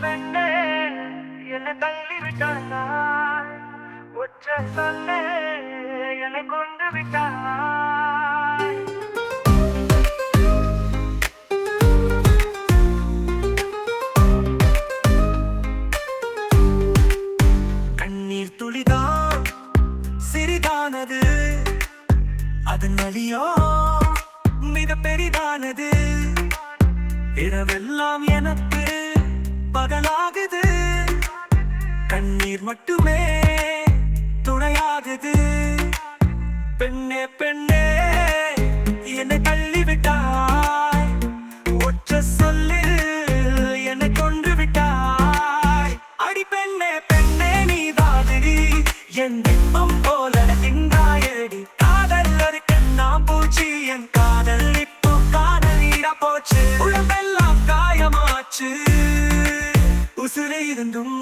பெண்ணே என்னை தள்ளி விட்டாய். ஒற்ற சொல்லே என்னை கொண்டு விட்டாய். கண்ணீர் துளிதான் சிறிதானது. அதன் வலியோ மிக பெரிதானது. இரவெல்லாம் எனக்கு பகலாகுது கண்ணீர் மட்டுமே துணையாகுது. பெண்ணே பெண்ணே என்னை தள்ளி உசுரை இருந்தும்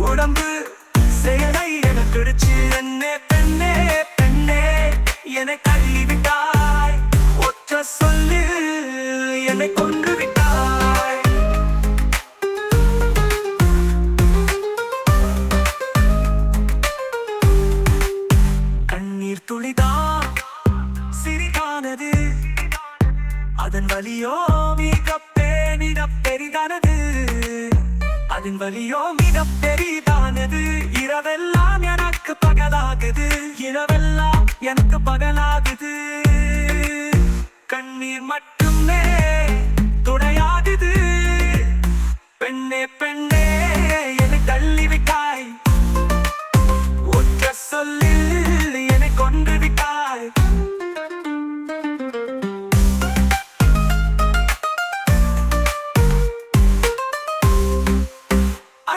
உடம்பு செயலை எனக்கு பிடிச்சு என்னே பெண்ணே பெண்ணே என்னை தள்ளி விட்டாய் ஒற்ற சொல்லு என்னை கொன்று விட்டாய் கண்ணீர் துளிதா சிறிதானது? அதன் வலியோ மிக பெரிதானது? அதன் வழியோ மிக பெரிதானது? இரவெல்லாம் எனக்கு பகலாகுது. இரவெல்லாம் எனக்கு பகலாகுது. கண்ணீர் மட்டுமே துணையாகுது. பெண்ணே பெண்ணே.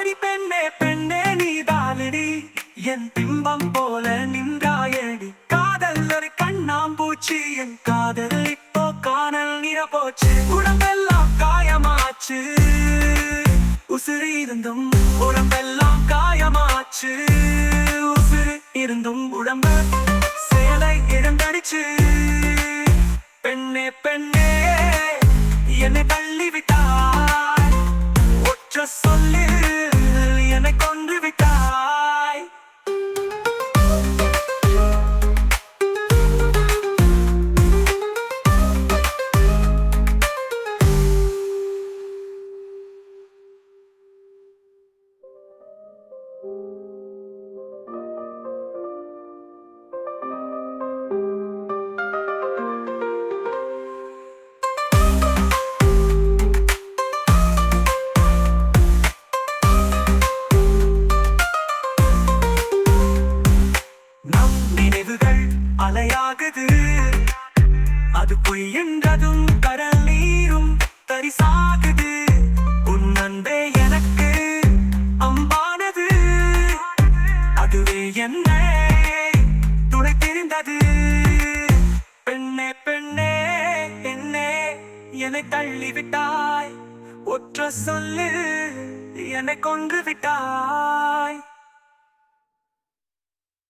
அடி பெண்ணே பெண்ணே நீ தானடி என் பிம்பம் போல நின்றாயடி. காதல் ஒரு கண்ணாம்பூச்சி என் காதல் இப்போ காணல் நிற போச்சு உடம்பெல்லாம் காயமாச்சு. உசுறு இருந்தும் உடம்பெல்லாம் காயமாச்சு. உசுறு இருந்தும் உடம்பு சேலை இழந்தடிச்சு. பெண்ணே பெண்ணே என்னை அது பொய் என்றதும் கடல் நீரும் தரிசாகுது உன் அன்பே எனக்கு அம்பானது. அதுவே என்ன துணை தெரிந்தது. பெண்ணே பெண்ணே என்னே என்னை தள்ளிவிட்டாய். ஒற்ற சொல்லு என்னை கொன்று விட்டாய்.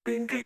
பெண்கள்